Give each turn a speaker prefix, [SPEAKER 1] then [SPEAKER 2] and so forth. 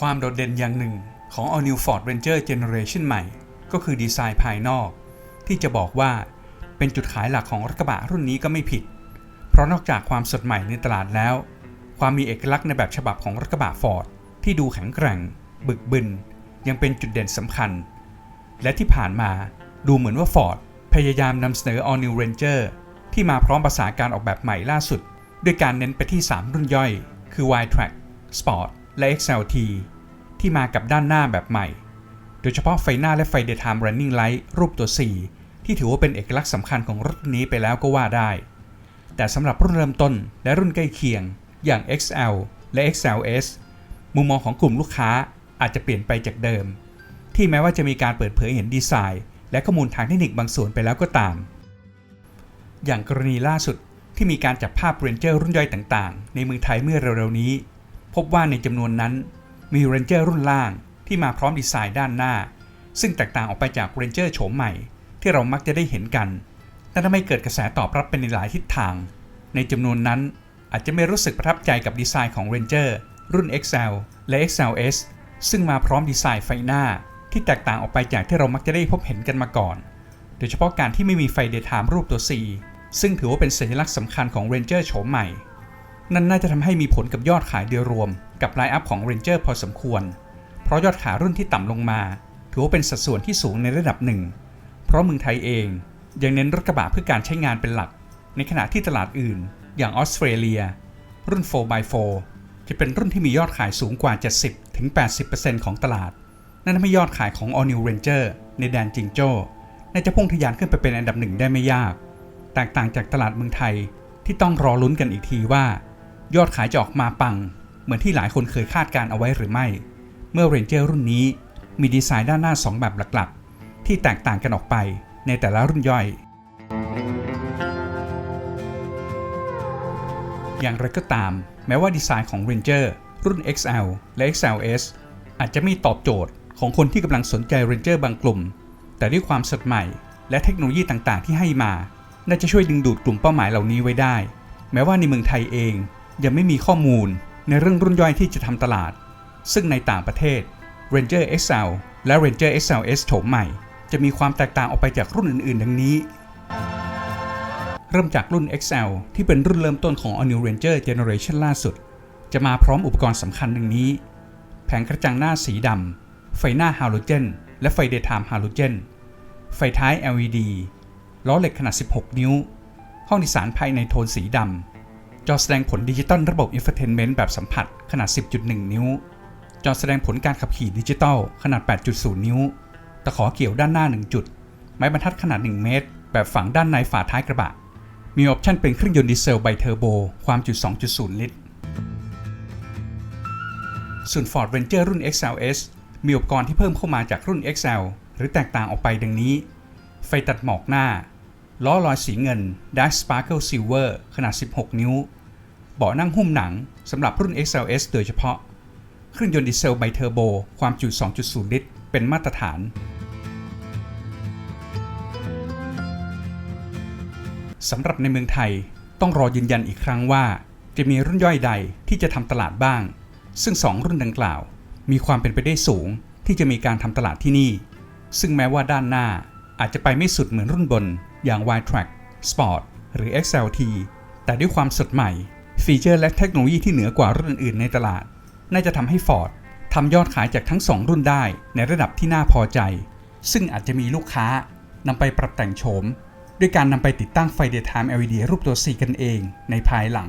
[SPEAKER 1] ความโดดเด่นอย่างหนึ่งของ All New Ford Ranger Generation ใหม่ ก็คือดีไซน์ภายนอก ที่จะบอกว่าเป็นจุดขายหลักของรถกระบะรุ่นนี้ก็ไม่ผิด เพราะนอกจากความสดใหม่ในตลาดแล้ว ความมีเอกลักษณ์ในแบบฉบับของรถกระบะ Ford ที่ดูแข็งแกร่ง บึกบึน ยังเป็นจุดเด่นสำคัญ และที่ผ่านมาดูเหมือนว่า Ford พยายามนำเสนอ All New Ranger ที่มาพร้อมภาษาการออกแบบใหม่ล่าสุด ด้วยการเน้นไปที่ 3 รุ่นย่อย คือ Y-Track Sport และ XLT ที่มากับด้านหน้าแบบใหม่ โดยเฉพาะไฟหน้าและไฟ Daytime Running Light รูปตัว 4 ที่ถือว่าเป็นเอกลักษณ์สำคัญของรถรุ่นนี้ไปแล้วก็ว่าได้ แต่สำหรับรุ่นเริ่มต้นและรุ่นใกล้เคียง อย่าง XL และ XLS มุมมองของกลุ่มลูกค้าอาจจะเปลี่ยนไปจากเดิม ที่แม้ว่าจะมีการเปิดเผยเห็นดีไซน์ และข้อมูลทางเทคนิคบางส่วนไปแล้วก็ตาม อย่างกรณีล่าสุดที่มีการจับภาพเรนเจอร์รุ่นย่อยต่างๆ ในเมืองไทยเมื่อเร็วๆนี้ บว่าในจำนวนนั้น มีเรนเจอร์รุ่นล่างที่มาพร้อมดีไซน์ด้านหน้า ซึ่งแตกต่างออกไปจากเรนเจอร์โฉมใหม่ ที่เรามักจะได้เห็นกัน แต่ทำให้เกิดกระแสตอบรับเป็นในหลายทิศทาง ในจำนวนนั้นอาจจะไม่รู้สึกประทับใจกับดีไซน์ของ Ranger รุ่น XL และ XLS ซึ่งมาพร้อมดีไซน์ไฟหน้าที่แตกต่างออกไปจากที่เรามักจะได้พบเห็นกันมาก่อน โดยเฉพาะการที่ไม่มีไฟเดย์ไทม์รูปตัว C ซึ่งถือว่าเป็นสัญลักษณ์สำคัญของ Ranger โฉมใหม่ นั่นน่าจะทำให้มีผลกับยอดขายโดยรวมกับไลน์อัพของ Ranger พอสมควร เพราะยอดขายรุ่นที่ต่ำลงมา ถือว่าเป็นสัดส่วนที่สูงในระดับหนึ่ง เพราะเมืองไทยเองยังเน้นรถกระบะเพื่อการใช้งานเป็นหลัก ในขณะที่ตลาดอื่น อย่างออสเตรเลีย รุ่น 4x4 จะเป็นรุ่นที่มียอดขายสูงกว่า 70-80%ของตลาด นั่นทำให้ยอดขายของ All New Ranger ในแดนจิงโจ้น่าจะพุ่งทะยานขึ้นไปเป็นอันดับหนึ่งได้ไม่ยาก แตกต่างจากตลาดเมืองไทยที่ต้องรอลุ้นกันอีกทีว่า ยอดขายจะออกมาปัง เหมือนที่หลายคนเคยคาดการเอาไว้หรือไม่ เมื่อ Ranger รุ่นนี้มีดีไซน์ด้านหน้า 2 แบบหลักๆ ที่แตกต่างกันออกไปในแต่ละรุ่นย่อย อย่างไรก็ตาม แม้ว่าดีไซน์ของ Ranger รุ่น XL และ XLS อาจจะไม่ตอบโจทย์ของคนที่กำลังสนใจ Ranger บางกลุ่ม แต่ด้วยความสดใหม่ และเทคโนโลยีต่างๆ ที่ให้มา น่าจะช่วยดึงดูดกลุ่มเป้าหมายเหล่านี้ไว้ได้ แม้ว่าในเมืองไทยเอง ยังไม่มีข้อมูลในเรื่องรุ่นย่อยที่จะทำตลาด ซึ่งในต่างประเทศ Ranger XL และ Ranger XLS โฉมใหม่ จะมีความแตกต่างออกไปจากรุ่นอื่นๆ ดังนี้ เริ่มจากรุ่น XL ที่เป็นรุ่นเริ่มต้นของ All New Ranger Generation ล่าสุด จะมาพร้อมอุปกรณ์สำคัญดังนี้ แผงกระจังหน้าสีดำไฟหน้าฮาโลเจนและไฟ Daytime ฮาโลเจนไฟท้าย LED ล้อเหล็กขนาด 16 นิ้ว ห้องดยสารภายในโทนสีดำ จอแสดงผลดิจิตอลระบบ Infotainment แบบสัมผัสขนาด 10.1 นิ้ว จอแสดงผลการขับขี่ดิจิตอลขนาด 8.0 นิ้ว ตะขอเกี่ยวด้านหน้า 1 จุด ไม้บรรทัดขนาด 1 เมตร แบบฝังด้านในฝาท้ายกระบะ มีออปชั่นเป็นเครื่องยนต์ดีเซลไบเทอร์โบ ความจุ 2.0 ลิตร ส่วน Ford Ranger รุ่น XLS มีอุปกรณ์ที่เพิ่มเข้ามาจากรุ่น XL หรือแตกต่างออกไปดังนี้ ไฟตัดหมอกหน้า ล้อลอยสีเงิน Dark Sparkle Silver ขนาด 16 นิ้ว เบาะนั่งหุ้มหนังสำหรับรุ่น XLS โดยเฉพาะ เครื่องยนต์ดีเซลไบเทอร์โบ ความจุ 2.0 ลิตร เป็นมาตรฐาน สำหรับในเมืองไทยต้องรอยืนยันอีกครั้งว่า จะมีรุ่นย่อยใดที่จะทำตลาดบ้าง ซึ่ง 2 รุ่นดังกล่าว มีความเป็นไปได้สูงที่จะมีการทำตลาดที่นี่ ซึ่งแม้ว่าด้านหน้าอาจจะไปไม่สุดเหมือนรุ่นบน อย่าง Y-Track Sport หรือ XLT แต่ด้วยความสดใหม่ ฟีเจอร์และเทคโนโลยีที่เหนือกว่ารุ่นอื่นๆในตลาด น่าจะทำให้ Ford ทำยอดขายจากทั้ง 2 รุ่นได้ในระดับที่น่าพอใจ ซึ่งอาจจะมีลูกค้านำไปปรับแต่งโฉม ด้วยการนำไปติดตั้งไฟ Daytime LED รูปตัว C กันเองในภายหลัง